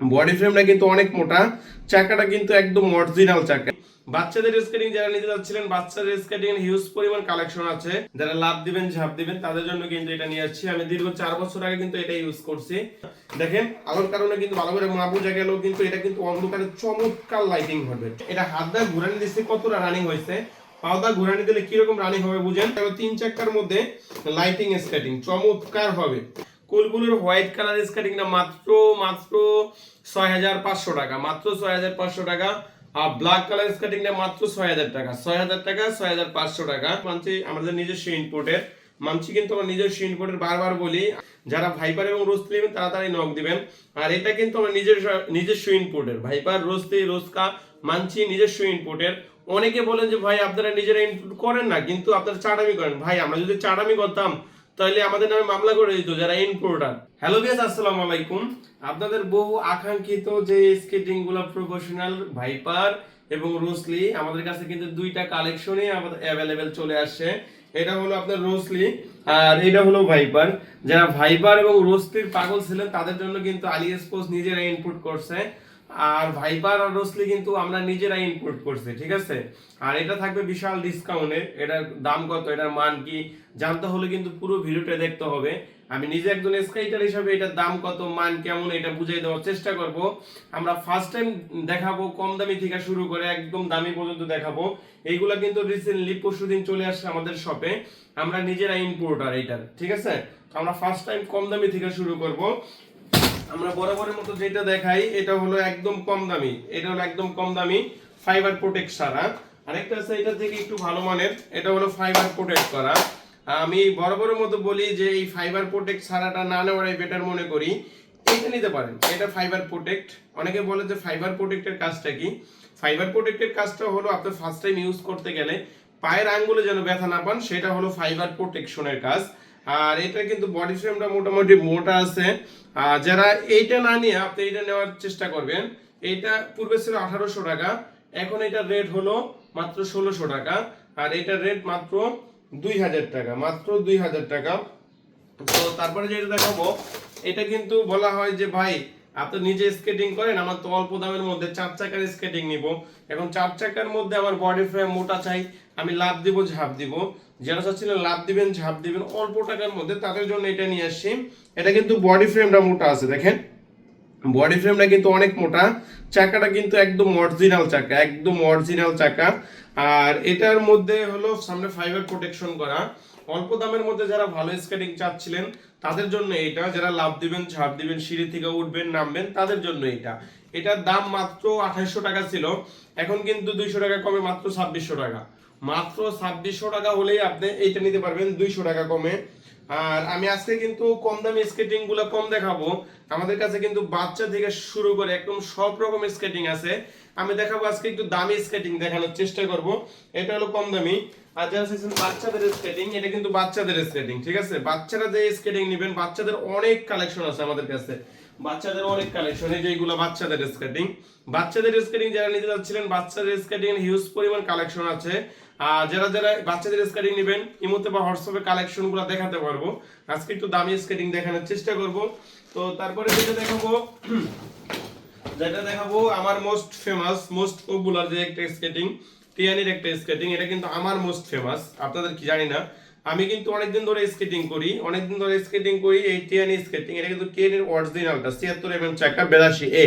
Body ফ্রেমটা কিন্তু অনেক মোটা, চাকাটা কিন্তু একদম অরিজিনাল চাকা। বাচ্চাদের স্কেটিং যারা নিতে যাচ্ছিলেন, বাচ্চাদের স্কেটিং হিউজ পরিমাণ কালেকশন আছে। যারা লাভ দিবেন, ঝাঁপ দিবেন, তাদের জন্য কিন্তু এটা নিয়ে আসছি। আমি দীর্ঘ চার বছর আগে কিন্তু এটা ইউজ করছি। দেখেন, আলোর কারণে কিন্তু ভালো করে মা বোঝা গেলেও কিন্তু এটা কিন্তু অন্ধকারে চমৎকার লাইটিং হবে। এটা হাত দিয়ে ঘুরানি দিচ্ছে, কতটা রানিং হয়েছে? পাওদা ঘুরানি দিলে কীরকম রানিং হবে বুঝেন? তিন চাকার মধ্যে লাইটিং স্কেটিং চমৎকার হবে। কুলগুলোর হোয়াইট কালার স্কেটিংটা মাত্র মাত্র ছয় হাজার পাঁচশো টাকা, মাত্র ছয় হাজার পাঁচশো টাকা। আর ব্ল্যাক কালার স্কেটিংটা মাত্র ছয় হাজার টাকা ছয় হাজার টাকা ছয় হাজার পাঁচশো টাকা। মানছি আমাদের নিজস্ব ইনপুটের মানছি কিন্তু আমার নিজস্ব ইনপুটের বারবার বলি, যারা ভাইপার এবং রোস্ট নেবেন তাড়াতাড়ি নক দিবেন। আর এটা কিন্তু আমার নিজস্ব নিজস্ব ইনপুটের ভাইপার রোস্তি রোস্কা মানছি নিজস্ব ইনপুটের অনেকে বলেন যে, ভাই, আপনারা নিজেরা ইনপুট করেন না, কিন্তু আপনারা চাটামি করেন। ভাই, আমরা যদি চাটামি করতাম তাহলে আমাদের নামে মামলা করে দিত যারা ইনপোর্টার হ্যালো বিয়াস আসসালামু আলাইকুম। আপনাদের বহু আকাঙ্ক্ষিত যে স্কেটিংগুলো প্রফেশনাল ভাইপার এবং রোসলি আমাদের কাছে কিন্তু দুইটা কালেকশনই আমাদের অ্যাভেলেবেল চলে আসছে। এটা হলো আপনার রোসলি আর এটা হলো ভাইপার যারা ভাইপার এবং রোসলির পাগল ছিলেন, তাদের জন্য কিন্তু আলি এক্সপোজ নিজেরা ইনপুট করছে। আর ভাইপার আর রোসলি কিন্তু আমরা নিজেরাই ইনপুট করছি, ঠিক আছে? আর এটা থাকবে বিশাল ডিসকাউন্টে এটার দাম কত, এটার মান কি, জানতে হলে কিন্তু পুরো ভিডিওটা দেখতে হবে। আমি নিজে একজন স্কাইটার হিসাবে এটার দাম কত, মান কেমন, এটা বুঝিয়ে দেওয়ার চেষ্টা করব। আমরা ফার্স্ট টাইম দেখাবো, কম দামি থেকে শুরু করে একদম দামি পর্যন্ত দেখাবো। এইগুলা কিন্তু রিসেন্টলি পরশুদিন চলে আসছে আমাদের শপে আমরা নিজেরা ইম্পোর্টার এটার ঠিক আছে? আমরা ফার্স্ট টাইম কম দামি থেকে শুরু করব। আমরা বরাবরের মতো যেটা দেখাই, এটা হলো একদম কম দামি। এটা হলো একদম কম দামি ফাইবার প্রোটেক্ট সারা আরেকটা আছে, এটা থেকে একটু ভালো মানের। এটা হলো ফাইবার প্রোটেক্ট করা। আমি বরাবরের মতো বলি যে এই ফাইবার প্রোটেক্ট সারাটা না নেওয়াটাই বেটার মনে করি। এটা নিতে পারেন। এটা ফাইবার প্রোটেক্ট অনেকে বলে যে ফাইবার প্রোটেক্টের কাজটা কি? ফাইবার প্রোটেক্টের কাজটা হলো আপনি ফার্স্ট টাইম ইউজ করতে গেলে পায়ের আঙ্গুলে যেন ব্যথা না পান, সেটা হলো ফাইবার প্রোটেকশনের কাজ। আর এটা কিন্তু বডি ফ্রেমটা মোটামুটি মোটা আছে। আর যারা এইটা না নিয়ে আপনি এইটা নেওয়ার চেষ্টা করবেন, এইটা পূর্বে ছিল আঠারোশো টাকা, এখন এটার রেট হলো মাত্র ষোলোশো টাকা, আর এটার রেট মাত্র দুই হাজার টাকা, মাত্র দুই হাজার টাকা। তো তারপরে যেটা দেখাবো, এটা কিন্তু বলা হয় যে, ভাই, আপনি নিজে স্কেটিং করেন, আমার তো অল্প দামের মধ্যে চার চাকার স্কেটিং নিব। এখন চার চাকার মধ্যে আমার বডি ফ্রেম মোটা চাই, আমি লাভ দিব, ঝাঁপ দিব। যারা চাচ্ছিলেন লাভ দিবেন, ঝাঁপ দিবেন, অল্প টাকার মধ্যে তাদের জন্য এটা নিয়ে আসছি। এটা কিন্তু বডি ফ্রেমটা মোটা আছে, দেখেন। বডি ফ্রেমটা কিন্তু অনেক মোটা। চাকাটা কিন্তু একদম অরিজিনাল চাকা, একদম অরিজিনাল চাকা। আর এটার মধ্যে হলো সামনে ফাইবার প্রোটেকশন করা। অল্প দামের মধ্যে যারা ভালো স্কেটিং চাচ্ছিলেন, তাদের জন্য এটা। যারা লাভ দিবেন, ঝাঁপ দিবেন, সিঁড়ি থেকে উঠবেন, নামবেন, তাদের জন্য এটা। এটার দাম মাত্র আঠাইশশো টাকা ছিল। এখন কিন্তু দুইশো টাকা কমে মাত্র ছাব্বিশশো টাকা। মাত্র ছাব্বিশশো টাকা হলেই আপনি এইটা নিতে পারবেন, দুইশো টাকা কমে। আর আমি আজকে কিন্তু কম দামি স্কেটিংগুলো কম দেখাবো। আমাদের কাছে কিন্তু বাচ্চা থেকে শুরু করে একদম সব রকম স্কেটিং আছে। আমি দেখাবো আজকে একটু দামি স্কেটিং দেখানোর চেষ্টা করব। এটা হলো কম দামি। আর যারা বাচ্চাদের স্কেটিং এটা কিন্তু বাচ্চাদের স্কেটিং ঠিক আছে? বাচ্চারা যে স্কেটিং নেবেন, বাচ্চাদের অনেক কালেকশন আছে আমাদের কাছে। বাচ্চাদের অনেক কালেকশন এই যে এইগুলো বাচ্চাদের স্কেটিং বাচ্চাদের স্কেটিং যারা নিতে যাচ্ছিলেন, বাচ্চাদের স্কেটিং হিউজ পরিমাণ কালেকশন আছে। আর যারা যারা বাচ্চাদের স্কেটিং নেবেন, ইমোতে বা হোয়াটসঅ্যাপে কালেকশনগুলো দেখাতে পারব। আজকে একটু দামি স্কেটিং দেখানোর চেষ্টা করব। তো তারপরে যেটা দেখাবো যেটা দেখাবো, আমার মোস্ট ফেমাস মোস্ট পপুলার যে একটা স্কেটিং টিয়ানির একটা স্কেটিং এটা কিন্তু আমার মোস্ট ফেমাস আপনাদের কি জানি না আমি কিন্তু অনেকদিন ধরে স্কেটিং করি, অনেকদিন ধরে স্কেটিং করি, এই টিয়ানি স্কেটিং এটা কিন্তু টিয়ানির অরিজিনালটা ছিয়াত্তর এমএম চাকা বেলাশি এ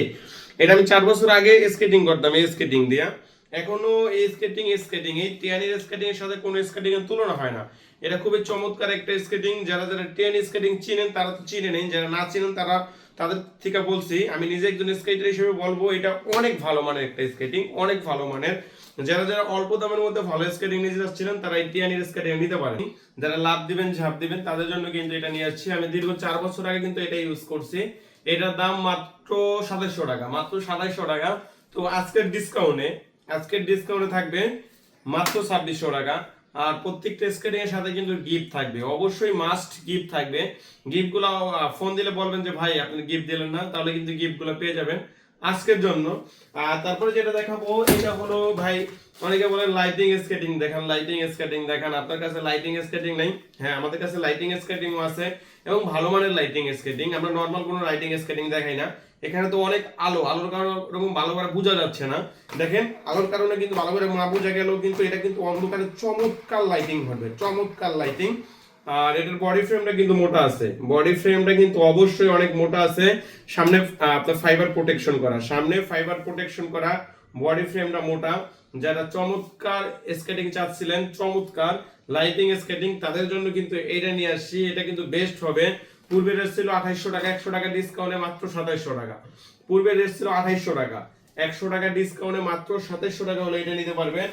এটা আমি চার বছর আগে স্কেটিং করতাম, এই স্কেটিং দিয়া। এখনও এই স্কেটিং স্কেটিং এই টিয়ানির স্কেটিং এর সাথে কোনো স্কেটিং এর তুলনা হয় না। এটা খুবই চমৎকার একটা স্কেটিং যারা যারা টিয়ানি স্কেটিং চিনেন, তারা তো চিনে নেই, যারা না চিনেন, তারা তাদের থেকে বলছি, আমি নিজে একজন স্কেটার হিসেবে বলব, এটা অনেক ভালো মানের একটা স্কেটিং অনেক ভালো মানের। যারা যারা অল্প দামের মধ্যে ভালো স্কেটিং নিতে যাচ্ছিলেন তারা এই টিয়ানির স্কেটিং নিতে পারেন। যারা লাভ দিবেন, ঝাঁপ দিবেন, তাদের জন্য কিন্তু এটা নিয়ে আসছি। আমি দীর্ঘ চার বছর আগে কিন্তু এটা ইউজ করছি। এটার দাম মাত্র সাতাইশশো টাকা, মাত্র সাতাইশশো টাকা। তো আজকের ডিসকাউন্টে আজকের ডিসকাউন্টে থাকবে মাত্র ছাব্বিশশো টাকা। আর প্রত্যেকটা স্কেটিং এর সাথে কিন্তু গিফট থাকবে। অবশ্যই মাস্ট গিফট থাকবে। গিফটগুলো ফোন দিলে বলবেন যে, ভাই, আপনি গিফট দিলেন না। তাহলে কিন্তু গিফটগুলো পেয়ে যাবেন। আজকের জন্য। আর তারপরে যেটা দেখাবো, এটা হলো ভাই, অনেকে বলেন লাইটিং স্কেটিং দেখান লাইটিং স্কেটিং দেখান। আপনার কাছে লাইটিং স্কেটিং নেই? হ্যাঁ আমাদের কাছে লাইটিং স্কেটিংও আছে এবং ভালো মানের লাইটিং স্কেটিং আমরা নর্মাল কোনো লাইটিং স্কেটিং দেখাই না। এখানে তো অনেক আলো, আলোর কারণে ওরকম ভালো করে বোঝা যাচ্ছে না। দেখেন, আলোর কারণে কিন্তু ভালো করে না বোঝা গেলেও কিন্তু এটা কিন্তু অন্ধকারে চমৎকার লাইটিং হবে চমৎকার লাইটিং আর এটার বডি ফ্রেমটা কিন্তু মোটা আছে। বডি ফ্রেমটা কিন্তু অবশ্যই অনেক মোটা আছে। সামনে আপনার ফাইবার প্রোটেকশন করা। সামনে ফাইবার প্রোটেকশন করা বডি ফ্রেমটা মোটা। যারা চমৎকার স্কেটিং চাচ্ছিলেন, চমৎকার লাইটিং স্কেটিং তাদের জন্য কিন্তু এইটা নিয়ে আসছি। এটা কিন্তু বেস্ট হবে। পূর্বে রেট আঠাইশশো টাকা, একশো টাকা ডিসকাউন্টে মাত্র সাতাইশশো টাকা। পূর্বে রেট ছিল আঠাইশশো টাকা। একশো টাকা ডিসকাউন্টে মাত্র সাতাইশশো টাকা হলে এটা নিতে পারবেন।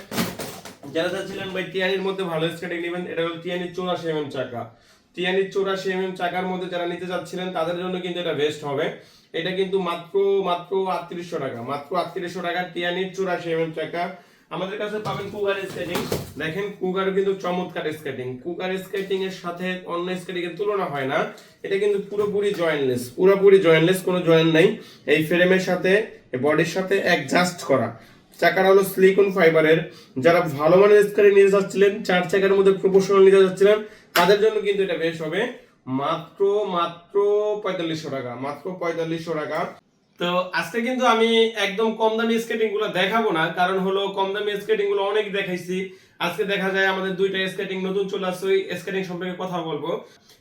যারা চাচ্ছিলেন ভাই টিয়ানির মধ্যে ভালো স্কেটিং নেবেন, এটা হলো টিয়ানির চৌরাশি এমএম চাকা। টিয়ানির চৌরাশি এমএম চাকার মধ্যে যারা নিতে চাচ্ছিলেন তাদের জন্য কিন্তু এটা বেস্ট হবে। এটা কিন্তু মাত্র মাত্র আটত্রিশশো টাকা, মাত্র আটত্রিশশো টাকা টিয়ানির চৌরাশি এমএম চাকা। আমাদের কাছে পাবেন কুকার স্কেটিং দেখেন কুকার কিন্তু চমৎকার স্কেটিং কুকার স্কেটিং এর সাথে অন্য স্কেটিং এর তুলনা হয় না। এটা কিন্তু পুরোপুরি জয়েন্টলেস পুরোপুরি জয়েন্টলেস কোনো জয়েন্ট নাই। এই ফ্রেমের সাথে বডির সাথে অ্যাডজাস্ট করা। চাকাটা হলো সিলিকন ফাইবারের যারা ভালো মানের স্কারে নিতে যাচ্ছিলেন, চার চাকার মধ্যে প্রপোর্শনাল নিতে যাচ্ছিলেন, তাদের জন্য কিন্তু এটা বেশ হবে। মাত্র মাত্র পঁয়তাল্লিশশো টাকা, মাত্র পঁয়তাল্লিশশো টাকা। তো আজকে কিন্তু আমি একদম কম দামি স্কেটিংগুলো দেখাবো না, কারণ হলো কম দামি স্কেটিংগুলো অনেক দেখাইছি। আজকে দেখা যায় আমাদের দুইটা স্কেটিং নতুন চলে আসছে, ওই স্কেটিং সম্পর্কে কথা বলব।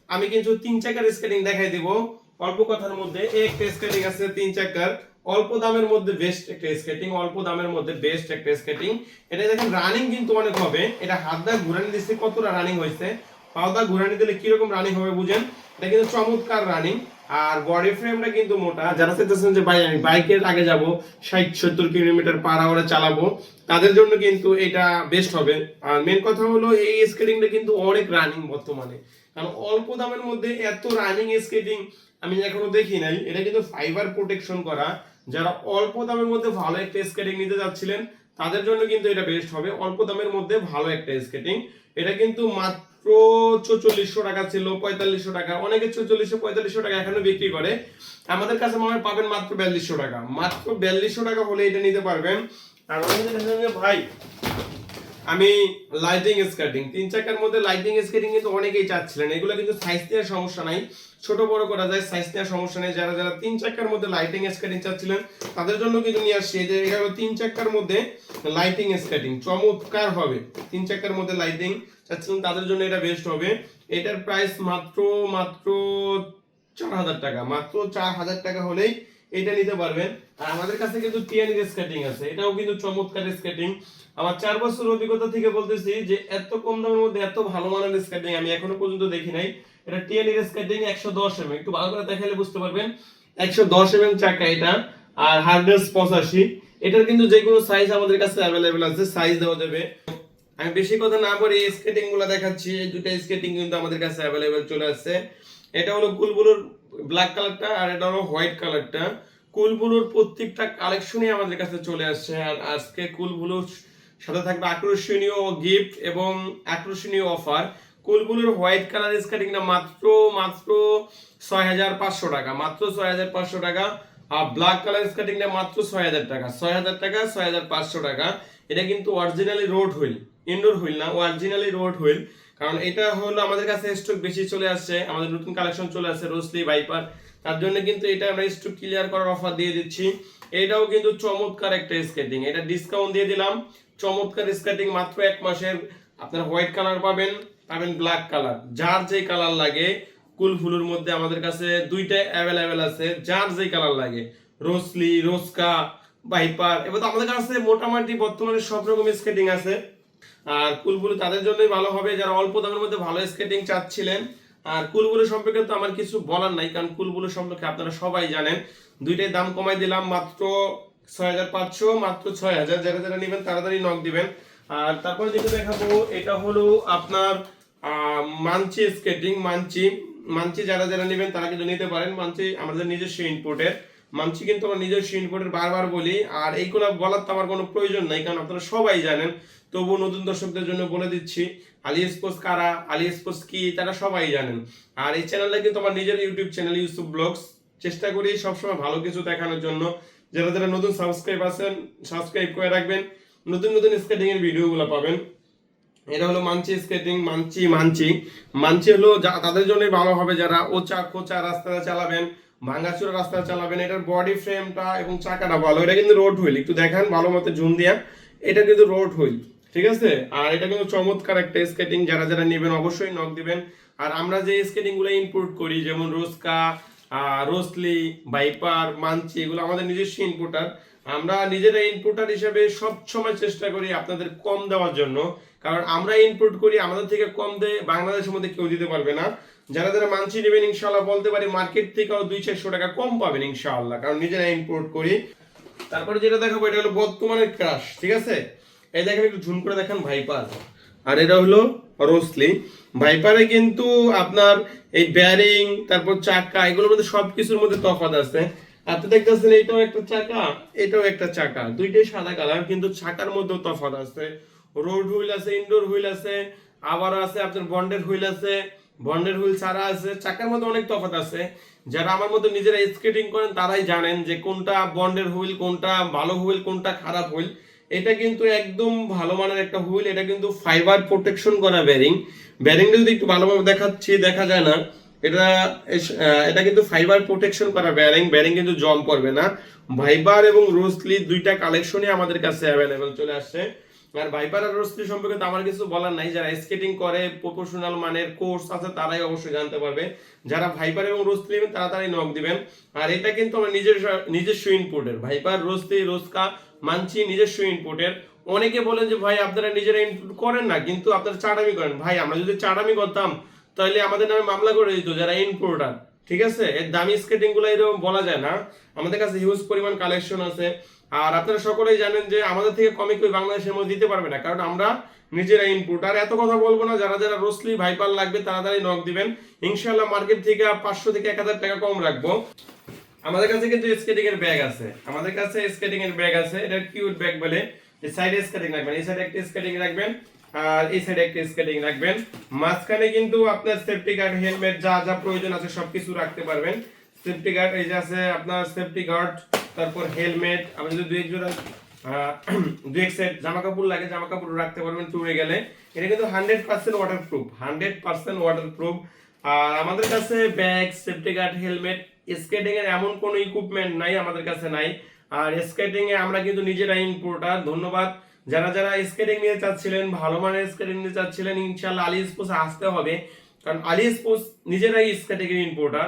আমি কিন্তু তিন চাকার স্কেটিং দেখাই দিব। অল্প কথার মধ্যে একটা স্কেটিং আছে তিন চাকার। অল্প দামের মধ্যে বেস্ট একটা স্কেটিং অল্প দামের মধ্যে বেস্ট একটা স্কেটিং এটা দেখেন রানিং কিন্তু অনেক হবে। এটা হাত দা ঘুরানি দিচ্ছে, কতটা রানিং হয়েছে? পাও দা ঘুরানি দিলে কীরকম রানিং হবে বুঝেন? এটা কিন্তু চমৎকার রানিং আর বডি ফ্রেমটা কিন্তু মোটা। যারা চাইতেছেন যে, ভাই, আমি বাইকের আগে যাব, ষাট, সত্তর কিলোমিটার পার আওয়ারে চালাবো, তাদের জন্য কিন্তু এটা বেস্ট হবে। আর মেন কথা হলো, এই স্কেটিংটা কিন্তু অনেক রানিং বর্তমানে। কারণ অল্প দামের মধ্যে এত রানিং স্কেটিং আমি এখনও দেখি নাই। এটা কিন্তু ফাইবার প্রোটেকশন করা। যারা অল্প দামের মধ্যে ভালো একটা স্কেটিং নিতে যাচ্ছিলেন, তাদের জন্য কিন্তু এটা বেস্ট হবে। অল্প দামের মধ্যে ভালো একটা স্কেটিং এটা কিন্তু মাত্র চৌচল্লিশশো টাকা ছিল, পঁয়তাল্লিশশো টাকা। অনেকে চৌচল্লিশশো, পঁয়তাল্লিশশো টাকা এখানে বিক্রি করে। আমাদের কাছে মনে পাবেন মাত্র বিয়াল্লিশশো টাকা। মাত্র বিয়াল্লিশশো টাকা হলে এটা নিতে পারবেন। আর ভাই আমি লাইটিং স্কেটিং তিন চাকার মধ্যে লাইটিং স্কেটিং কিন্তু অনেকেই চাচ্ছিলেন এগুলো কিন্তু সাইজ নেওয়ার সমস্যা নাই। ছোট বড় করা যায় সাইজ নেওয়ার সমস্যা নেই। যারা যারা তিন চাকার মধ্যে লাইটিং স্কেটিং চাচ্ছিলেন, তাদের জন্য কিন্তু নিয়ে আসছি। যে এটা হলো তিন চাকার মধ্যে লাইটিং স্কেটিং চমৎকার হবে। তিন চাকার মধ্যে লাইটিং চাচ্ছিলেন, তাদের জন্য এটা বেস্ট হবে। এটার প্রাইস মাত্র মাত্র চার হাজার টাকা। মাত্র চার হাজার টাকা হলেই এটা নিতে পারবেন। আর আমাদের কাছে কিন্তু টিএনই স্কেটিং আছে। এটাও কিন্তু চমৎকার স্কেটিং আমার চার বছর অভিজ্ঞতা থেকে বলতেছি যে এত কম দামের মধ্যে এত ভালো মানের স্কেটিং আমি এখনও পর্যন্ত দেখি নাই। এটা টিএনই স্কেটিং একশো দশ এম একটু ভালো করে দেখালে বুঝতে পারবেন। একশো দশ এম চাকা এটা, আর হার্ডনেস পঁচাশি। এটার কিন্তু যে কোনো সাইজ আমাদের কাছে অ্যাভেলেবেল আছে সাইজ দেওয়া যাবে। আমি বেশি কথা না বলে স্কেটিংগুলো দেখাচ্ছি। এই দুটো স্কেটিং কিন্তু আমাদের কাছে অ্যাভেলেবেল চলে আসছে। এটা হলো কুলবুলুর ব্ল্যাক কালারটা আর এটা হলো হোয়াইট কালারটা কুলবুলুর প্রত্যেকটা কালেকশনই আমাদের কাছে চলে আসছে। আর আজকে কুলবুলুর সাথে থাকবে আকর্ষণীয় গিফট এবং আকর্ষণীয় অফার কুলবুলুর হোয়াইট কালার স্কেটিংটা মাত্র মাত্র ছয় হাজার পাঁচশো টাকা, মাত্র ছয় হাজার পাঁচশো টাকা। আর ব্ল্যাক কালার স্কেটিংটা মাত্র ছয় হাজার টাকা ছয় হাজার টাকা ছয় হাজার পাঁচশো টাকা। এটা কিন্তু originally road wheel indoor wheel না অরিজিনালি রোড হুইল কারণ এটা হলো আমাদের কাছে স্টক বেশি চলে আসছে, আমাদের নতুন কালেকশন চলে আসছে রোসলি ভাইপার তার জন্য কিন্তু এটা আমরা স্টক ক্লিয়ার করার অফার দিয়ে দিচ্ছি। এটাও কিন্তু চমৎকার একটা স্কেটিং এটা ডিসকাউন্ট দিয়ে দিলাম। চমৎকার স্কেটিং মাত্র এক মাসের। আপনার হোয়াইট কালার পাবেন পাবেন ব্ল্যাক কালার যার যে কালার লাগে কুলফুলুর মধ্যে আমাদের কাছে দুইটা অ্যাভেলেবেল আছে, যার যে কালার লাগে। রোসলি রোসকা ভাইপার এবার তো আমাদের কাছে মোটামুটি বর্তমানে সব রকম স্কেটিং আছে। আর কুলবুলু তাদের জন্যই ভালো হবে। যারা অল্প দামের মধ্যে ভালো স্কেটিং চাচ্ছিলেন, আর কুলবুলু সম্পর্কে তো আমার কিছু বলার নাই, কারণ কুলবুলু সম্পর্কে আপনারা সবাই জানেন। দুইটাই দাম কমাই দিলাম, মাত্র ছয় হাজার পাঁচশো, মাত্র ছয় হাজার যারা যারা নেবেন তাড়াতাড়ি নক দিবেন। আর তারপরে যেটা দেখাবো, এটা হলো আপনার মানচি স্কেটিং মানচি মানচি যারা যারা নেবেন তারা কিন্তু নিতে পারেন। মানচি আমাদের নিজস্ব ইনপোর্টের মানচি কিন্তু আমার নিজস্ব ইনপোর্টের বারবার বলি, আর এইগুলো বলার তো আমার কোনো প্রয়োজন নাই, কারণ আপনারা সবাই জানেন। তবু নতুন দর্শকদের জন্য বলে দিচ্ছি আলি স্পোর্টস কারা আলি স্পোর্টস কি, তারা সবাই জানেন। আর এই চ্যানেলটা কিন্তু আমার নিজের ইউটিউব চ্যানেল ইউসুফ ব্লগস চেষ্টা করি সবসময় ভালো কিছু দেখানোর জন্য। যারা যারা নতুন সাবস্ক্রাইব আছেন সাবস্ক্রাইব করে রাখবেন। নতুন নতুন স্কেটিং এর ভিডিওগুলো পাবেন। এটা হলো মানচি স্কেটিং মানচি মানচি মানচি হলো তাদের জন্য ভালো হবে যারা ওচা কোচা রাস্তায় চালাবেন, ভাঙ্গাচুরা রাস্তা চালাবেন, এটার বডি ফ্রেমটা এবং চাকাটা ভালো, এটা কিন্তু রোড হুইল একটু দেখান, ভালো মতো জুম দিয়া। এটা কিন্তু রোড হুইল ঠিক আছে? আর এটা কিন্তু চমৎকার একটা স্কেটিং যারা যারা নেবেন অবশ্যই নক দিবেন। আর আমরা যে স্কেটিংগুলো ইম্পোর্ট করি, যেমন রোস্কা রোসলি বাইপার মানচি এগুলো আমাদের নিজস্ব ইনপুটার আমরা নিজেরা ইনপুটার হিসেবে সবসময় চেষ্টা করি আপনাদের কম দেওয়ার জন্য। কারণ আমরা ইনপুট করি, আমাদের থেকে কম দেয় বাংলাদেশের মধ্যে কেউ দিতে পারবে না। যারা যারা মানচি নেবেন ইনশাল্লাহ বলতে পারি মার্কেট থেকেও দুই চারশো টাকা কম পাবেন, ইনশাআল্লাহ। কারণ নিজেরা ইম্পোর্ট করি। তারপরে যেটা দেখাবো, এটা হলো বর্তমানের ক্রাশ ঠিক আছে? এই দেখেন, একটু ঝুম করে দেখেন ভাইপার আর এটা হলো রোসলি ভাইপারে কিন্তু আপনার এই ব্যারিং তারপর চাকা, এগুলোর মধ্যে সবকিছুর মধ্যে তফাৎ আছে। আপনি দেখতেছেন এটাও একটা চাকা, এটাও একটা চাকা। দুইটাই সাদা কালার, কিন্তু চাকার মধ্যেও তফাৎ আছে। রোড হুইল আছে ইনডোর হুইল আছে, আবার আছে আপনার বন্ডের হুইল আছে। বন্ডের হুইল ছাড়া আছে, চাকার মধ্যে অনেক তফাৎ আছে। যারা আমার মতো নিজেরা স্কেটিং করেন, তারাই জানেন যে কোনটা বন্ডের হুইল, কোনটা ভালো হুইল, কোনটা খারাপ হুইল। এটা কিন্তু একদম ভালো মানের একটা হুইল, এটা কিন্তু ফাইবার প্রোটেকশন করা ব্যারিং ব্যারিংটা যদি একটু ভালোভাবে দেখাচ্ছি, দেখা যায় না। এটা এটা কিন্তু ফাইবার প্রোটেকশন করা ব্যারিং ব্যারিং কিন্তু জম করবে না। ভাইবার এবং রোসলি দুইটা কালেকশনই আমাদের কাছে অ্যাভেলেবেল চলে আসছে। আর ভাইপার আর রোসলি সম্পর্কে তো আমার কিছু বলার নাই। যারা স্কেটিং করে প্রফেশনাল মানের কোর্স আছে, তারাই অবশ্যই জানতে পারবে। যারা ভাইপার এবং রোসলি নেবেন, তারা তারাই নক দিবেন। আর এটা কিন্তু আমার নিজের, নিজস্ব ইনপুটের ভাইপার রোসলি রোসকা মানছি নিজস্ব ইনপুটের অনেকে বলেন যে, ভাই, আপনারা নিজেরা ইনপুট করেন না, কিন্তু আপনারা চাটামি করেন। ভাই, আমরা যদি চাটামি করতাম, তাহলে আমাদের নামে মামলা করে দিত যারা ইনপুটার ঠিক আছে? এর দামি স্কেটিংগুলো এরকম বলা যায় না। আমাদের কাছে হিউজ পরিমাণ কালেকশন আছে। আর আপনারা সকলেই জানেন যে আমাদের থেকে কমে কেউ বাংলাদেশের মধ্যে দিতে পারবে না, কারণ আমরা নিজেরা ইনপুট আর এত কথা বলব না, যারা যারা রোসলি ভাইপার লাগবে তাড়াতাড়ি নক দিবেন। ইনশাল্লাহ মার্কেট থেকে পাঁচশো থেকে এক হাজার টাকা কম রাখব। আমাদের কাছে কিন্তু স্কেটিং এর ব্যাগ আছে। আমাদের কাছে স্কেটিং এর ব্যাগ আছে। এটা কিউট ব্যাগ বলে। এই সাইডে স্কেটিং রাখবেন, এই সাইডে একটা স্কেটিং রাখবেন, আর এই সাইডে একটা স্কেটিং রাখবেন। মাঝখানে কিন্তু আপনার সেফটি গার্ড হেলমেট যা যা প্রয়োজন আছে সবকিছু রাখতে পারবেন। সেফটি গার্ড এই যে আছে আপনার সেফটি গার্ড তারপর হেলমেট আপনি যদি দুই জোড়া দুই এক সেট জামা কাপড় লাগে জামা কাপড় রাখতে পারবেন ট্যুরে গেলে। এটা কিন্তু hundred percent waterproof hundred percent waterproof আর আমাদের কাছে bag safety guard helmet skating এর এমন কোনো ইকুইপমেন্ট নাই আমাদের কাছে নাই। আর স্কেটিং এ আমরা কিন্তু নিজেরা ইম্পোর্টার ধন্যবাদ। যারা যারা স্কেটিং নিয়ে চাচ্ছিলেন, ভালো মানের স্কেটিং নিয়ে চাচ্ছিলেন, ইনশাআল্লাহ আলি স্পোর্টস আসতে হবে। কারণ আলি স্পোর্টস নিজেরাই স্কেটিং ইম্পোর্টার